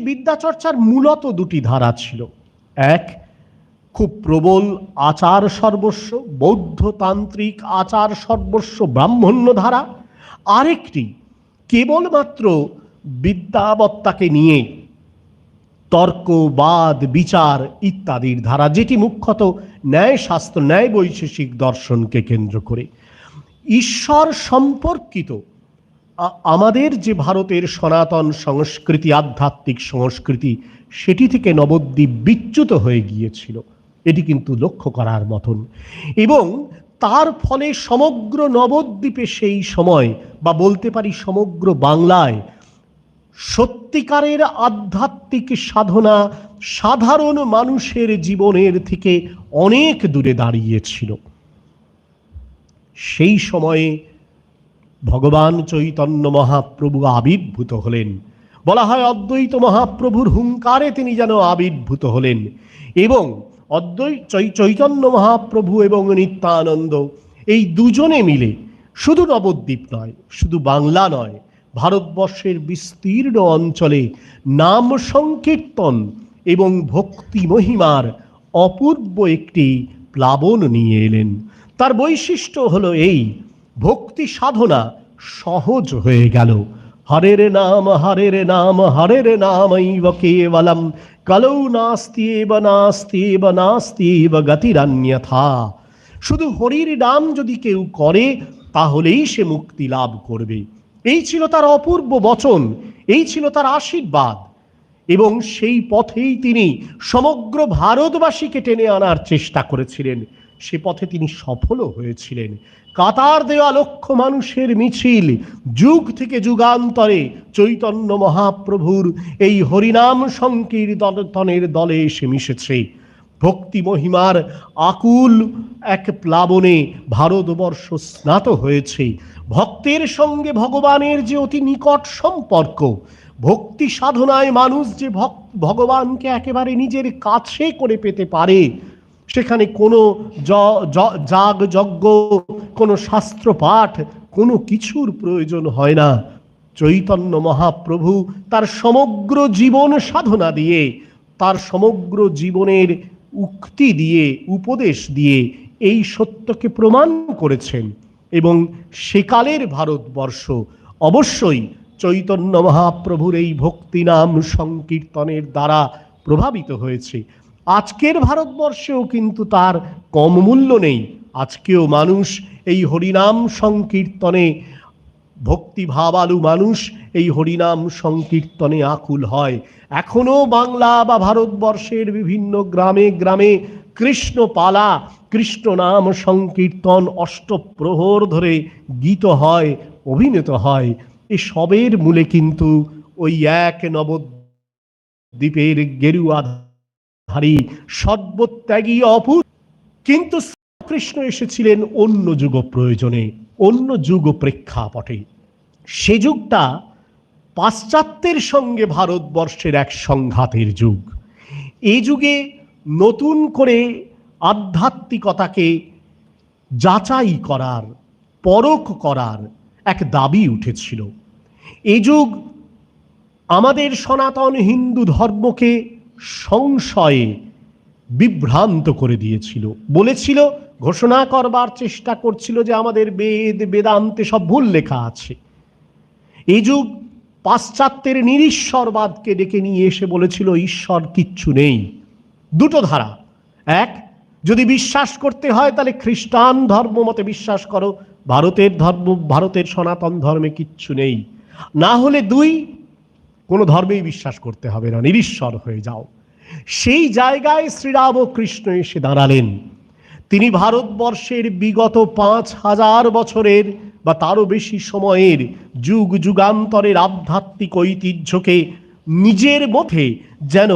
সেই বিদ্যাচর্চার মূলত দুটি ধারা ছিল। এক, খুব প্রবল আচার সর্বস্ব বৌদ্ধতান্ত্রিক আচার সর্বস্ব ব্রাহ্মণ্য ধারা। আরেকটি, কেবলমাত্র বিদ্যাবত্তাকে নিয়ে তর্ক, বাদ, বিচার ইত্যাদির ধারা, যেটি মুখ্যত ন্যায় শাস্ত্র ন্যায় বৈশেষিক দর্শনকে কেন্দ্র করে। ঈশ্বর সম্পর্কিত আমাদের যে ভারতের সনাতন সংস্কৃতি, আধ্যাত্মিক সংস্কৃতি, সেটি থেকে নবদ্বীপ বিচ্যুত হয়ে গিয়েছিল। এটি কিন্তু লক্ষ্য করার মতন। এবং তার ফলে সমগ্র নবদ্বীপে সেই সময়, বা বলতে পারি সমগ্র বাংলায়, সত্যিকারের আধ্যাত্মিক সাধনা সাধারণ মানুষের জীবনের থেকে অনেক দূরে দাঁড়িয়েছিল। সেই সময়ে ভগবান চৈতন্য মহাপ্রভু আবির্ভূত হলেন। বলা হয় অদ্বৈত মহাপ্রভুর হুঙ্কারে তিনি যেন আবির্ভূত হলেন এবং অদ্বৈ চৈ- চৈতন্য মহাপ্রভু এবং নিত্যানন্দ এই দুজনে মিলে শুধু নবদ্বীপ নয়, শুধু বাংলা নয়, ভারতবর্ষের বিস্তীর্ণ অঞ্চলে নাম সংকীর্তন এবং ভক্তি মহিমার অপূর্ব একটি প্লাবন নিয়ে এলেন। তার বৈশিষ্ট্য হলো এই ভক্তি সাধনা সহজ হয়ে গেল। হরের নাম হরের নাম, হরের নামৈব কেবলম। কলৌ নাস্তি এব নাস্তি এব নাস্তি এব গতিরন্যথা। শুধু হরির নাম যদি কেউ করে, তাহলেই সে মুক্তি লাভ করবে। এই ছিল তার অপূর্ব বচন, এই ছিল তার আশীর্বাদ। এবং সেই পথেই তিনি সমগ্র ভারতবাসীকে টেনে আনার চেষ্টা করেছিলেন। সে পথে তিনি সফলও হয়েছিলেন। কাতার দেওয়া লক্ষ মানুষের মিছিল, যুগ থেকে যুগান্তরে চৈতন্য মহাপ্রভুর এই হরিনাম সংকীর্তনের দলে এসে মিশেছে। ভক্তি মহিমার আকুল এক প্লাবনে ভারতবর্ষ স্নাত হয়েছে। ভক্তের সঙ্গে ভগবানের যে অতি নিকট সম্পর্ক, ভক্তি সাধনায় মানুষ যে ভগবানকে একেবারে নিজের কাছে করে পেতে পারে সেখানে কোনো য- য- যাগ যজ্ঞ কোনো শাস্ত্র পাঠ কোনো কিছুর প্রয়োজন হয় না। চৈতন্য মহাপ্রভু তার সমগ্র জীবন সাধনা দিয়ে, তার সমগ্র জীবনের উক্তি দিয়ে, উপদেশ দিয়ে এই সত্যকে প্রমাণ করেছেন। এবং সেকালের ভারতবর্ষ অবশ্যই চৈতন্য মহাপ্রভুর এই ভক্তি নাম সংকীর্তনের দ্বারা প্রভাবিত হয়েছে। আজকের ভারতবর্ষেও কিন্তু তার কম মূল্য নেই। আজকেও মানুষ এই হরিনাম সংকীর্তনে ভক্তি ভাবালু মানুষ এই হরিনাম সংকীর্তনে আকুল হয়। এখনও বাংলা বা ভারতবর্ষের বিভিন্ন গ্রামে গ্রামে কৃষ্ণ পালা কৃষ্ণ নাম সংকীর্তন অষ্টপ্রহর ধরে গীত হয়, অভিনীত হয়। এ সবের মূলে কিন্তু ওই এক নবদ্বীপের গেরুয়াধারী সর্বত্যাগী অপুর কিন্তু কৃষ্ণ এসেছিলেন অন্য যুগ প্রয়োজনে, অন্য যুগ প্রেক্ষাপটে। সে যুগটা পাশ্চাত্যের সঙ্গে ভারতবর্ষের এক সংঘাতের যুগ। এই যুগে নতুন করে আধ্যাত্মিকতাকে যাচাই করার, পরখ করার এক দাবি উঠেছিল। এই যুগ আমাদের সনাতন হিন্দু ধর্মকে সংশয়ে বিভ্রান্ত করে দিয়েছিল। বলেছিল, ঘোষণা করবার চেষ্টা করছিল যে আমাদের বেদ, বেদান্তে সব ভুল লেখা আছে। এই যুগ পাশ্চাত্যের নিরীশ্বরবাদকে ডেকে নিয়ে এসে বলেছিল, ঈশ্বর কিচ্ছু নেই। দুটো ধারা। এক, যদি বিশ্বাস করতে হয়, তাহলে খ্রিস্টান ধর্ম মতে বিশ্বাস করো, ভারতের ধর্ম, ভারতের সনাতন ধর্মে কিচ্ছু নেই। না হলে দুই কোনো ধর্মেই বিশ্বাস করতে হবে না, নিরীশ্বর হয়ে যাও। সেই জায়গায় শ্রীরামকৃষ্ণ এসে দাঁড়ালেন। তিনি ভারতবর্ষের বিগত পাঁচ হাজার বছরের বা তারও বেশি সময়ের যুগ যুগান্তরের আধ্যাত্মিক ঐতিহ্যকে নিজের মধ্যে যেন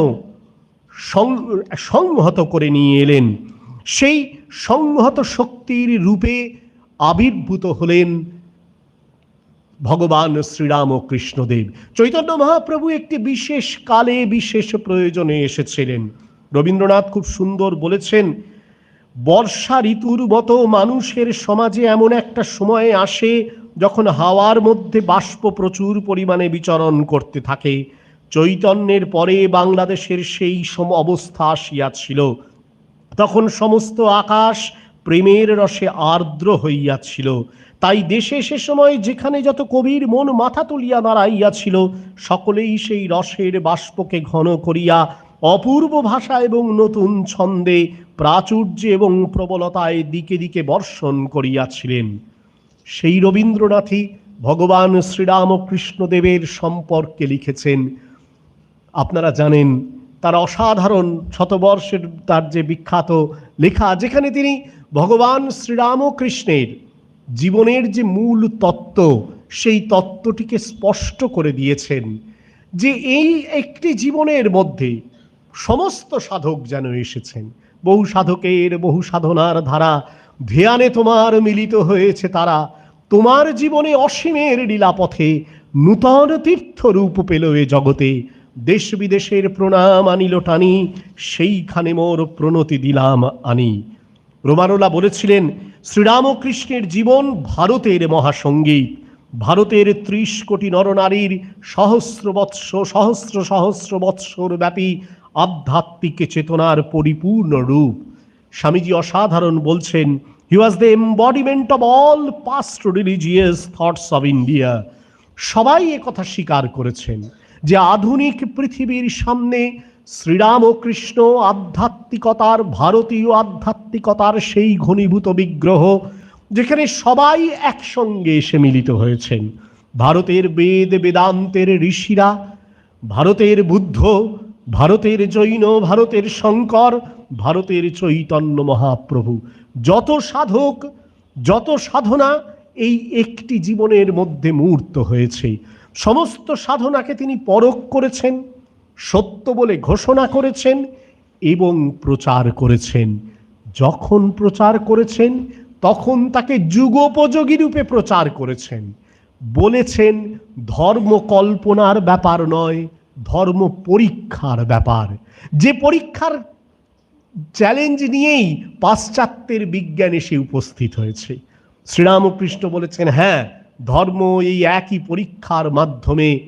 সংহত করে নিয়ে এলেন। সেই সংহত শক্তির রূপে আবির্ভূত হলেন ভগবান শ্রীরাম ও কৃষ্ণদেব। চৈতন্য মহাপ্রভু একটি বিশেষ কালে বিশেষ প্রয়োজনে এসেছিলেন। রবীন্দ্রনাথ খুব সুন্দর বলেছেন, বর্ষা ঋতুর মতো মানুষের সমাজে এমন একটা সময়ে আসে যখন হাওয়ার মধ্যে বাষ্প প্রচুর পরিমাণে বিচরণ করতে থাকে। চৈতন্যের পরে বাংলাদেশের সেই সম অবস্থা আসিয়াছিল। তখন সমস্ত আকাশ প্রেমের রসে আর্দ্র হইয়াছিল। তাই দেশে সে সময় যেখানে যত কবির মন মাথা তুলিয়া দাঁড়াইয়াছিল সকলেই সেই রসের বাষ্পকে ঘন করিয়া অপূর্ব ভাষা এবং নতুন ছন্দে প্রাচুর্য এবং প্রবলতায় দিকে দিকে বর্ষণ করিয়াছিলেন। সেই রবীন্দ্রনাথই ভগবান শ্রীরামকৃষ্ণদেবের সম্পর্কে লিখেছেন। আপনারা জানেন তার অসাধারণ শতবর্ষের তার যে বিখ্যাত লেখা, যেখানে তিনি ভগবান শ্রীরামকৃষ্ণের জীবনের যে মূল তত্ত্ব, সেই তত্ত্বটিকে স্পষ্ট করে দিয়েছেন যে এই একটি জীবনের মধ্যে সমস্ত সাধক যেন এসেছেন। বহু সাধকের, বহু সাধনার ধারা ধ্যানে তোমার মিলিত হয়েছে তারা। তোমার জীবনে অসীমের লীলাপথে নূতন তীর্থরূপ পেল এ জগতে। দেশ বিদেশের প্রণাম আনিল টানি, সেইখানে মোর প্রণতি দিলাম আনি। রোমারোলা বলেছিলেন, শ্রীরামকৃষ্ণের জীবন ভারতের মহাসঙ্গীত। ভারতের ত্রিশ কোটি নরনারীর সহস্র বৎস, সহস্র সহস্র বৎসর ব্যাপী আধ্যাত্মিক চেতনার পরিপূর্ণ রূপ। স্বামীজি অসাধারণ বলছেন he was the embodiment of all past religious thoughts of India সবাই কথা স্বীকার করেছেন। যে আধুনিক পৃথিবীর সামনে শ্রীরামকৃষ্ণ আধ্যাত্মিকতার, ভারতীয় আধ্যাত্মিকতার সেই ঘনীভূত বিগ্রহ, যেখানে সবাই একসঙ্গে এসে মিলিত হয়েছেন। ভারতের বেদ বেদান্তের ঋষিরা, ভারতের বুদ্ধ, ভারতের জৈন, ভারতের শঙ্কর, ভারতের চৈতন্য মহাপ্রভু। যত সাধক, যত সাধনা এই একটি জীবনের মধ্যে মূর্ত হয়েছে। সমস্ত সাধনাকে তিনি পরখ করেছেন, সত্য বলে ঘোষণা করেছেন এবং প্রচার করেছেন। যখন প্রচার করেছেন, তখন তাকে যুগোপযোগী রূপে প্রচার করেছেন। বলেছেন, ধর্ম কল্পনার ব্যাপার নয়, ধর্ম পরীক্ষার ব্যাপার। যে পরীক্ষার চ্যালেঞ্জ নিয়েই পাশ্চাত্যের বিজ্ঞান এসে উপস্থিত হয়েছে। শ্রীরামকৃষ্ণ বলেছেন হ্যাঁ ধর্ম এই একই পরীক্ষার মাধ্যমে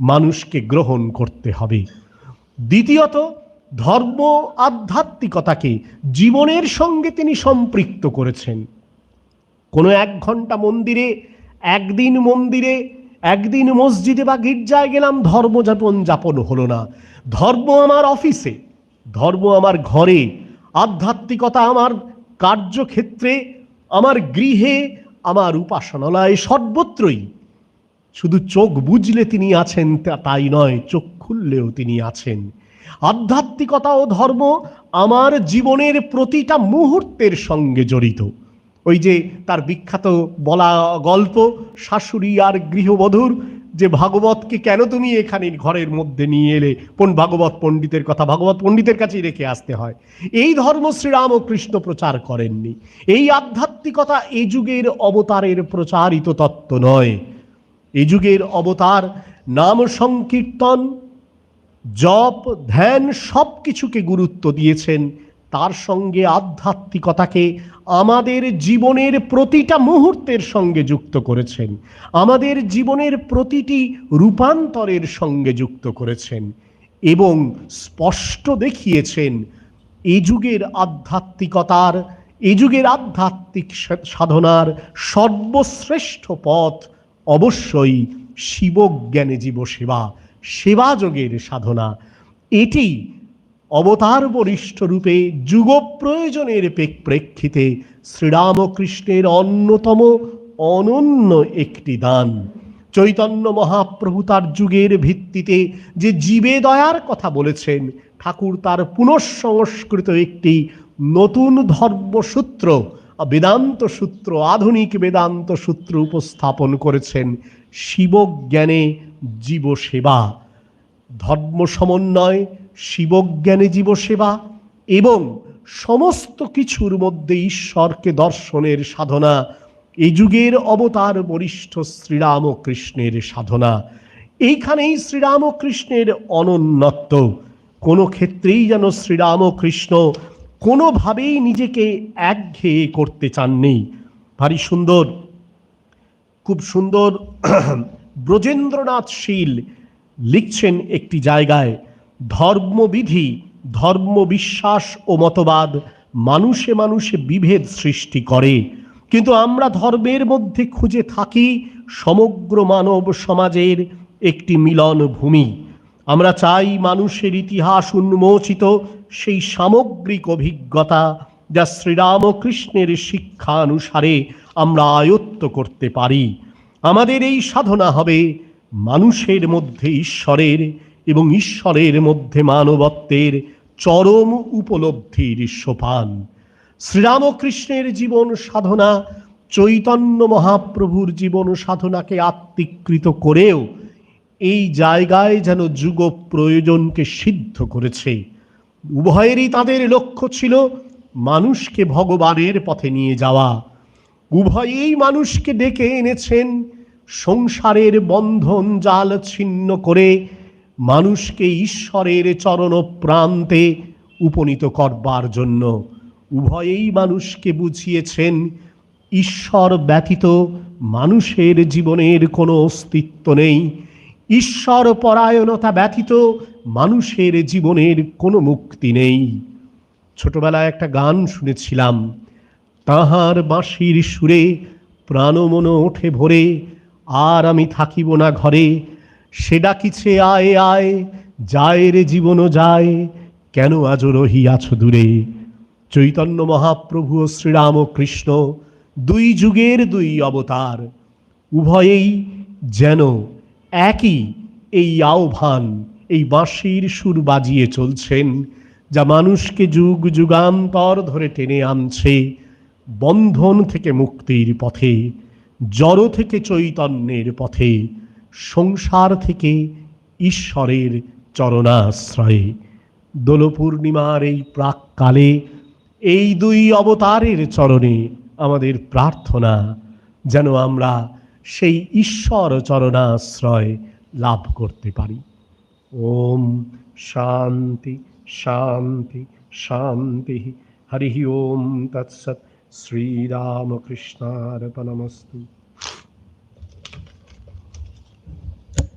মানুষকে গ্রহণ করতে হবে। দ্বিতীয়ত, ধর্ম আধ্যাত্মিকতাকে জীবনের সঙ্গে তিনি সম্পৃক্ত করেছেন। কোনো এক ঘণ্টা মন্দিরে, একদিন মন্দিরে, একদিন মসজিদে বা গির্জায় গেলাম ধর্মযাপন যাপন হলো না। ধর্ম আমার অফিসে, ধর্ম আমার ঘরে, আধ্যাত্মিকতা আমার কার্যক্ষেত্রে, আমার গৃহে আমার উপাসনালয় সর্বত্রই। শুধু চোখ বুঝলে তিনি আছেন তাই নয়, চোখ খুললেও তিনি আছেন। আধ্যাত্মিকতা ও ধর্ম আমার জীবনের প্রতিটা মুহূর্তের সঙ্গে জড়িত। ওই যে তার বিখ্যাত বলা গল্প, শাশুড়ি আর গৃহবধূর যে ভাগবতকে কেন তুমি এখানে ঘরের মধ্যে নিয়ে এলে? কোন ভাগবত পণ্ডিতের কথা? ভাগবত পণ্ডিতের কাছেই রেখে আসতে হয়। এই ধর্ম শ্রীরাম ও কৃষ্ণ প্রচার করেননি। এই আধ্যাত্মিকতা এই যুগের অবতারের প্রচারিত তত্ত্ব নয়। এই যুগের অবতার নাম সংকীর্তন, জপ, ধ্যান সব কিছুকে গুরুত্ব দিয়েছেন। তার সঙ্গে আধ্যাত্মিকতাকে আমাদের জীবনের প্রতিটা মুহূর্তের সঙ্গে যুক্ত করেছেন। আমাদের জীবনের প্রতিটি রূপান্তরের সঙ্গে যুক্ত করেছেন এবং স্পষ্ট দেখিয়েছেন এই যুগের আধ্যাত্মিকতার এই যুগের আধ্যাত্মিক সাধনার সর্বশ্রেষ্ঠ পথ অবশ্যই শিবজ্ঞানে জীব সেবা সেবাযোগের সাধনা। এটি অবতার বরিষ্ঠ রূপে যুগ প্রয়োজনের প্রেক্ষিতে শ্রীরামকৃষ্ণের অন্যতম অনন্য একটি দান। চৈতন্য মহাপ্রভু তার যুগের ভিত্তিতে যে জীবে দয়ার কথা বলেছেন, ঠাকুর তার পুনঃসংস্কৃত একটি নতুন ধর্মসূত্র, বেদান্ত সূত্র, আধুনিক বেদান্ত সূত্র উপস্থাপন করেছেন শিবজ্ঞানে জীব সেবা ধর্ম সমন্বয় শিবজ্ঞানে জীব সেবা এবং সমস্ত কিছুর মধ্যে ঈশ্বরকে দর্শনের সাধনা, এই যুগের অবতার বরিষ্ঠ শ্রীরামকৃষ্ণের সাধনা। এইখানেই শ্রীরামকৃষ্ণের অনন্যত্ব। কোনো ক্ষেত্রেই যেন শ্রীরামকৃষ্ণ কোনোভাবেই নিজেকে একঘেয়ে করতে চাননি। ভারী সুন্দর, খুব সুন্দর ব্রজেন্দ্রনাথ শীল লিখছেন একটি জায়গায় ধর্মবিধি ধর্ম বিশ্বাস ও মতবাদ মানুষে মানুষে বিভেদ সৃষ্টি করে। কিন্তু আমরা ধর্মের মধ্যে খুঁজে থাকি সমগ্র মানব সমাজের একটি মিলন ভূমি। আমরা চাই মানুষের ইতিহাস উন্মোচিত, সেই সামগ্রিক অভিজ্ঞতা যা শ্রীরামকৃষ্ণের শিক্ষা অনুসারে আমরা আয়ত্ত করতে পারি। আমাদের এই সাধনা হবে মানুষের মধ্যে ঈশ্বরের এবং ঈশ্বরের মধ্যে মানবত্বের চরম উপলব্ধির সোপান। শ্রীরামকৃষ্ণের জীবন সাধনা, চৈতন্য মহাপ্রভুর জীবন সাধনাকে আত্মীকৃত করেও এই জায়গায় যেন যুগ প্রয়োজনকে সিদ্ধ করেছে। উভয়েরই তাদের লক্ষ্য ছিল মানুষকে ভগবানের পথে নিয়ে যাওয়া। উভয়েই মানুষকে ডেকে এনেছেন সংসারের বন্ধন জাল ছিন্ন করে মানুষকে ঈশ্বরের চরণ প্রান্তে উপনীত করবার জন্য উভয়েই মানুষকে বুঝিয়েছেন, ঈশ্বর ব্যতীত মানুষের জীবনের কোনো অস্তিত্ব নেই। ঈশ্বর পরায়ণতা ব্যতীত মানুষের জীবনের কোনো মুক্তি নেই। ছোটবেলায় একটা গান শুনেছিলাম, তাহার বাঁশির সুরে প্রাণমন ওঠে ভরে, আর আমি থাকিব না ঘরে সে ডাকিছে আয় আয়? যায় রে জীবনও যায়। কেন আজও রহিয়াছ দূরে? চৈতন্য মহাপ্রভু ও শ্রীরামকৃষ্ণ দুই যুগের দুই অবতার, উভয়েই যেন একই এই আহ্বান, এই বাঁশির সুর বাজিয়ে চলছেন, যা মানুষকে যুগ যুগান্তর ধরে টেনে আনছে, বন্ধন থেকে মুক্তির পথে, জড় থেকে চৈতন্যের পথে। সংসার থেকে ঈশ্বরের চরণাশ্রয়ে। দোল পূর্ণিমার এই প্রাককালে এই দুই অবতারের চরণে আমাদের প্রার্থনা, যেন আমরা সেই ঈশ্বর চরণাশ্রয় লাভ করতে পারি। ওম শান্তি শান্তি শান্তি। হরি ওম তৎসৎ। শ্রীরামকৃষ্ণার্পণমস্তু।